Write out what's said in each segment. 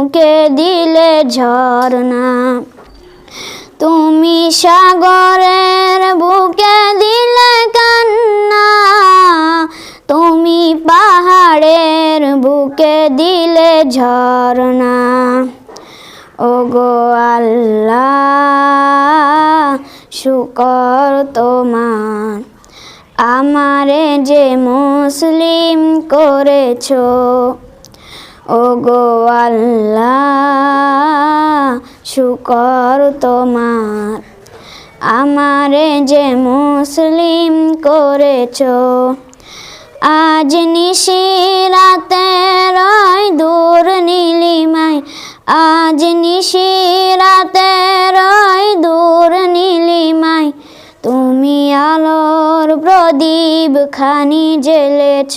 বুকে দিলে ঝর্ণা। তুমি সাগরের বুকে দিলে কান্না। তুমি পাহাড়ের বুকে দিলে ঝর্ণা। ও গো আল্লাহ, শুকর তোমার। আমারে যে মুসলিম করেছ ও গো আল্লাহ, শুকর তোমার। আমারে যে মুসলিম করেছ, আজ নিশি রাতে রয় দূর নীলিমায়। আজ নিশি রাতে রয় দূর নীলিমায়। তুমি আলোর প্রদীপ খানি জ্বেলেছ।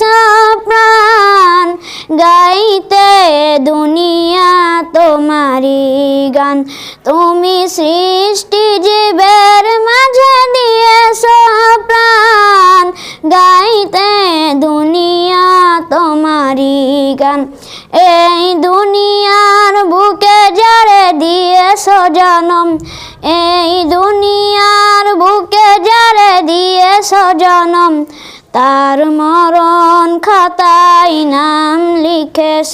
গান। তুমি সৃষ্টি জীবের মাঝে দিয়েছ প্রাণ। গাইতে দুনিয়া তোমারি গান। এই দুনিয়ার বুকে যারে দিয়েছ জনম, এই দুনিয়ার বুকে যারে দিয়েছ জনম, তার মরণ খাতায় নাম লিখেছ।